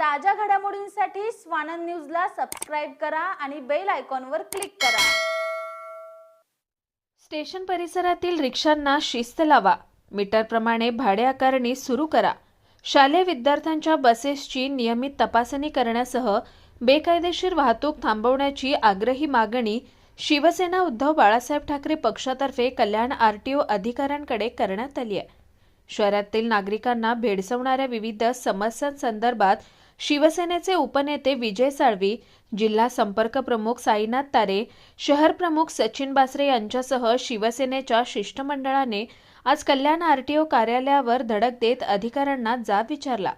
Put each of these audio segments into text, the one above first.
ताज्या घडामोडींसाठी स्वानंद न्यूजला सबस्क्राईब करा आणि बेल आयकॉनवर क्लिक करा. स्टेशन परिसरातील रिक्षांना शिस्त लावा. मीटरप्रमाणे भाडे आकारणी सुरू करा. शालेय विद्यार्थ्यांच्या बसेसची नियमित तपासणी करण्यासह बेकायदेशीर वाहतूक थांबवण्याची आग्रही मागणी शिवसेना उद्धव बाळासाहेब ठाकरे पक्षातर्फे कल्याण आरटीओ अधिकाऱ्यांकडे करण्यात आली आहे. शहरातील नागरिकांना भेडसवणाऱ्या विविध समस्यांसंदर्भात शिवसेनेचे उपनेते विजय साळवी जिल्हा संपर्क प्रमुख साईनाथ तारे शहर प्रमुख सचिन बासरे यांच्यासह शिवसेनेच्या शिष्टमंडळाने आज कल्याण आरटीओ कार्यालयावर धडक देत अधिकाऱ्यांना जाब विचारला.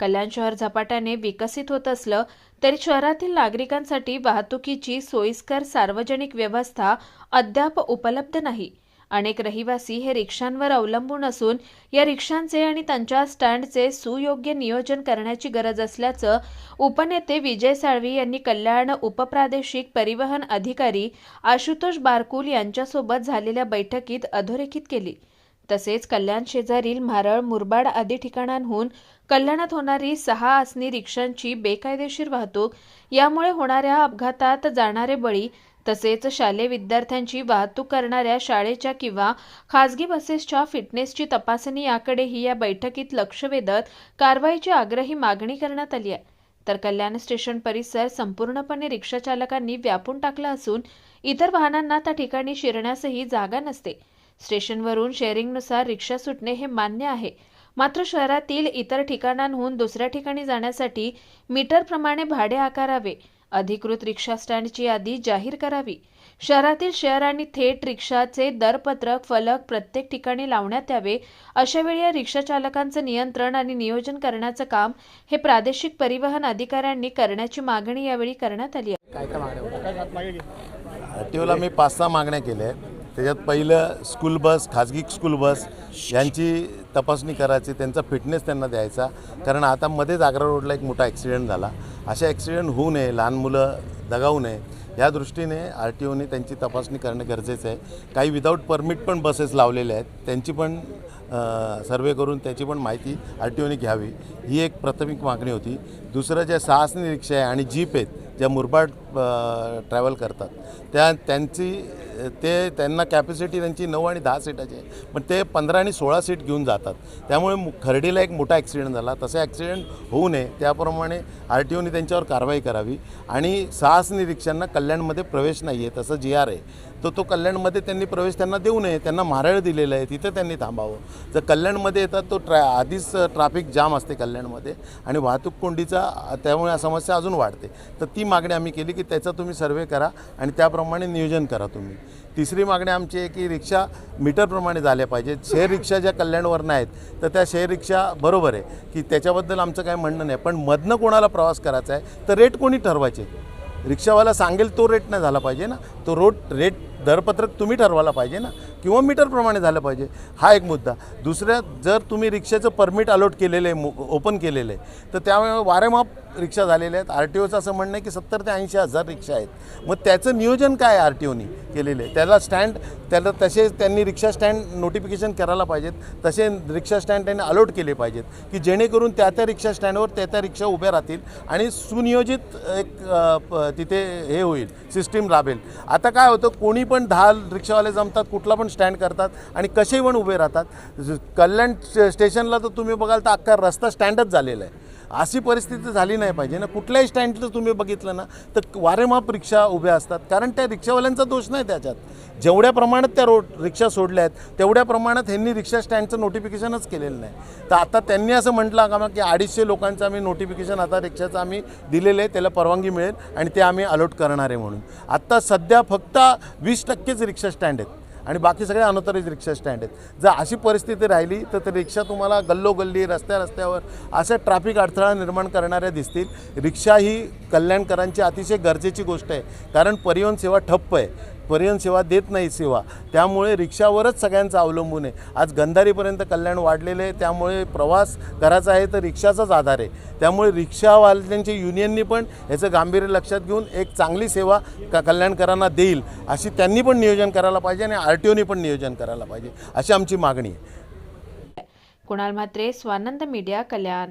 कल्याण शहर झपाट्याने विकसित होत असलं तरी शहरातील नागरिकांसाठी वाहतुकीची सोयीस्कर सार्वजनिक व्यवस्था अद्याप उपलब्ध नाही. अनेक रहिवासी हे रिक्षांवर अवलंबून असून या रिक्षांचे आणि त्यांच्या स्टँडचे सुयोग्य नियोजन करण्याची गरज असल्याचं उपनेते विजय साळवी यांनी कल्याण उपप्रादेशिक परिवहन अधिकारी आशुतोष बारकुल यांच्यासोबत झालेल्या बैठकीत अधोरेखित केली. तसेच कल्याण शेजारील म्हारळ मुरबाड आदी ठिकाणांहून कल्याणात होणारी सहा आसनी रिक्षांची बेकायदेशीर वाहतूक यामुळे होणाऱ्या अपघातात जाणारे बळी तसेच शालेय विद्यार्थ्यांची वाहतूक करणाऱ्या शाळेच्या किंवा खासगी बसेसच्या फिटनेसची तपासणी याकडेही या बैठकीत लक्ष वेधत कारवाईची आग्रही मागणी करण्यात आली आहे. तर कल्याण स्टेशन परिसर संपूर्णपणे रिक्षाचालकांनी व्यापून टाकला असून इतर वाहनांना त्या ठिकाणी शिरण्यासही जागा नसते. स्टेशनवरून शेअरिंगनुसार रिक्षा सुटणे हे मान्य आहे. मात्र शहरातील इतर ठिकाणांहून दुसऱ्या ठिकाणी जाण्यासाठी मीटरप्रमाणे भाडे आकारावे. अधिकृत रिक्षा स्टँडची यादी जाहीर करावी. शहरातील शेअर आणि थेट रिक्षाचे दरपत्रक फलक प्रत्येक ठिकाणी लावण्यात यावे अशावेळी या रिक्षा चालकांचं नियंत्रण आणि नियोजन करण्याचं काम हे प्रादेशिक परिवहन अधिकाऱ्यांनी करण्याची मागणी यावेळी करण्यात आली आहे. मी पाच सहा मागण्या केल्या त्याच्यात पहिलं स्कूल बस खाजगी स्कूल बस यांची तपासणी करायची त्यांचा फिटनेस त्यांना द्यायचा. कारण आता मध्येच आग्रा रोडला एक मोठा ॲक्सिडेंट झाला. अशा ॲक्सिडेंट होऊ नये लहान मुलं दगावू नये. या दृष्टीने आर टी ओने त्यांची तपासणी करणं गरजेचं आहे. काही विदाऊट परमिट पण बसेस लावलेल्या आहेत. त्यांची पण सर्वे करून त्याची पण माहिती आर टी ओने घ्यावी. ही एक प्राथमिक मागणी होती. दुसरं ज्या साहस रिक्षा आहे आणि जीप आहेत ज्या मुरबाड ट्रॅव्हल करतात त्या त्यांची ते त्यांना कॅपॅसिटी त्यांची नऊ आणि दहा सीटाची आहे. पण ते पंधरा आणि सोळा सीट घेऊन जातात. त्यामुळे खर्डीला एक मोठा ॲक्सिडेंट झाला. तसे ॲक्सिडेंट होऊ नये. त्याप्रमाणे आर टी ओने त्यांच्यावर कारवाई करावी. आणि साहस रिक्षांना कल्याणमध्ये प्रवेश नाही आहे तसं जी आर आहे. तर तो कल्याणमध्ये त्यांनी प्रवेश त्यांना देऊ नये त्यांना मारळ दिलेलं आहे तिथे त्यांनी थांबावं. जर कल्याणमध्ये येतात तो ट्रॅ आधीच ट्रॅफिक जाम असते कल्याणमध्ये आणि वाहतूक कोंडीचा त्यामुळे समस्या अजून वाढते. तर ती मागणी आम्ही केली की त्याचा तुम्ही सर्वे करा आणि त्याप्रमाणे नियोजन करा तुम्ही. तिसरी मागणी आमची आहे की रिक्षा मीटरप्रमाणे झाल्या पाहिजेत. शेअर रिक्षा ज्या कल्याणवरनं आहेत तर त्या शेअर रिक्षा बरोबर आहे. की त्याच्याबद्दल आमचं काही म्हणणं नाही. पण मधनं कोणाला प्रवास करायचा आहे तर रेट कोणी ठरवायचे. रिक्षावाला सांगेल तो रेट नाही झाला पाहिजे ना. तो रोड रेट दरपत्रक तुम्ही ठरवायला पाहिजे ना? किंवा मीटरप्रमाणे झालं पाहिजे. हा एक मुद्दा. दुसऱ्या जर तुम्ही रिक्षाचं परमिट अलॉट केलेलं आहे ओपन केलेलं आहे तर त्यामुळे वारेमाप रिक्षा झालेल्या आहेत. आर टी ओचं असं म्हणणं आहे की सत्तर ते ऐंशी हजार रिक्षा आहेत. मग त्याचं नियोजन काय आर टी ओनी केलेलं आहे? त्याला स्टँड त्याला तसे त्यांनी रिक्षा स्टँड नोटिफिकेशन करायला पाहिजेत. तसे रिक्षा स्टँड त्यांनी अलॉट केले पाहिजेत की जेणेकरून त्या त्या रिक्षा स्टँडवर त्या त्या रिक्षा उभ्या राहतील आणि सुनियोजित एक तिथे हे होईल सिस्टीम राबेल. आता काय होतं कोणी पण दहा रिक्षावाले जमतात कुठला पण स्टँड करतात आणि कसेही पण उभे राहतात. कल्याण स्टेशनला तर तुम्ही बघाल तर अख्खा रस्ता स्टँडच झालेला आहे. अशी परिस्थिती झाली नाही पाहिजे ना. कुठल्याही स्टँडचं तुम्ही बघितलं ना तर वारेमाप रिक्षा उभ्या असतात. कारण त्या रिक्षावाल्यांचा दोष नाही त्याच्यात. जेवढ्या प्रमाणात त्या रोड रिक्षा सोडल्या आहेत तेवढ्या प्रमाणात ह्यांनी रिक्षा स्टँडचं नोटिफिकेशनच केलेलं नाही. तर आता त्यांनी असं म्हटलं का की अडीचशे लोकांचं आम्ही नोटिफिकेशन आता रिक्षाचं आम्ही दिलेलं आहे त्याला परवानगी मिळेल आणि ते आम्ही अलॉट करणार आहे म्हणून. आत्ता सध्या फक्त वीस टक्केच रिक्षा स्टँड आहेत. आणि बाकी सगळे अनॉथराईज रिक्षा स्टँड आहेत. जर अशी परिस्थिती राहिली तर ते रिक्षा तुम्हाला गल्लोगल्ली रस्त्या रस्त्यावर अशा ट्रॅफिक अडथळा निर्माण करणाऱ्या दिसतील. रिक्षा ही कल्याणकरांची अतिशय गरजेची गोष्ट आहे. कारण परिवहन सेवा ठप्प आहे. परिवहन सेवा देत नाही सेवा. त्यामुळे रिक्षावरच सगळ्यांचं अवलंबून आहे. आज गंधारीपर्यंत कल्याण वाढलेलं आहे. त्यामुळे प्रवास करायचा आहे तर रिक्षाचाच आधार आहे. त्यामुळे रिक्षावाल्यांच्या युनियननी पण याचं गांभीर्य लक्षात घेऊन एक चांगली सेवा क कल्याणकरांना देईल. अशी त्यांनी पण नियोजन करायला पाहिजे आणि आर टी ओनी पण नियोजन करायला पाहिजे. अशी आमची मागणी आहे. कुणाल म्हात्रे स्वानंद मीडिया कल्याण.